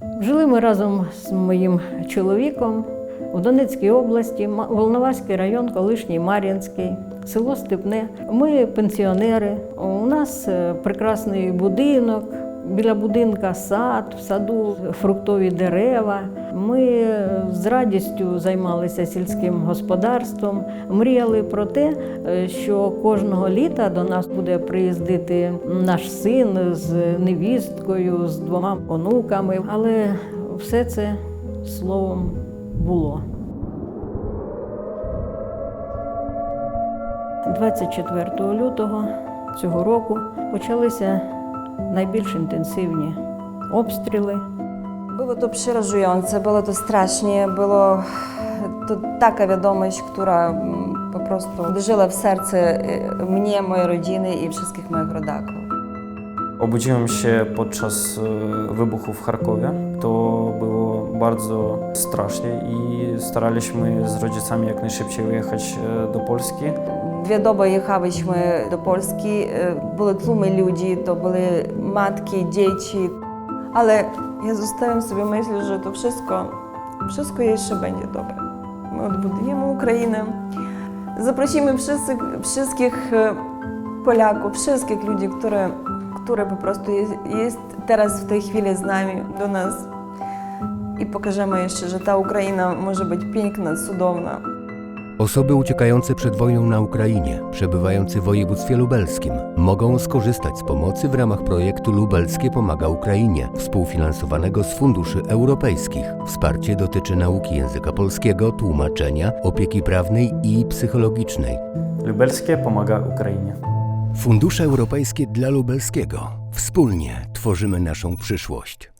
Жили ми разом з моїм чоловіком у Донецькій області, Волноваський район, колишній Мар'їнський, село Степне. Ми пенсіонери. У нас е, прекрасний будинок. Біля будинка сад, в саду фруктові дерева. Ми е, з радістю займалися сільським господарством, мріяли про те, е, що кожного літа до нас буде приїздити наш син з невісткою, з двома онуками. Але все це словом було. 24 лютого цього року почалися найбільш інтенсивні обстріли. Było to przerażające, było to strasznie, było to taka wiadomość, która mm, po prostu uderzyła w serce y, mnie, mojej rodziny i wszystkich moich rodaków. Obudziłem się podczas e, wybuchu w Charkowie. To było bardzo strasznie i staraliśmy z rodzicami jak najszybciej ujechać e, do Polski. Dwie doby jechaliśmy do Polski, y, były tłumy ludzi, to były matki, dzieci, ale ja zostawiam sobie myśl, że to wszystko, wszystko jeszcze będzie dobre. My odbudujemy Ukrainę, zaprosimy wszystkich, wszystkich e, Polaków, wszystkich ludzi, które, które po prostu jest, jest teraz w tej chwili z nami, do nas i pokażemy jeszcze, że ta Ukraina może być piękna, cudowna. Osoby uciekające przed wojną na Ukrainie, przebywające w województwie lubelskim, mogą skorzystać z pomocy w ramach projektu Lubelskie Pomaga Ukrainie, współfinansowanego z funduszy europejskich. Wsparcie dotyczy nauki języka polskiego, tłumaczenia, opieki prawnej i psychologicznej. Lubelskie pomaga Ukrainie. Fundusze europejskie dla lubelskiego. Wspólnie tworzymy naszą przyszłość.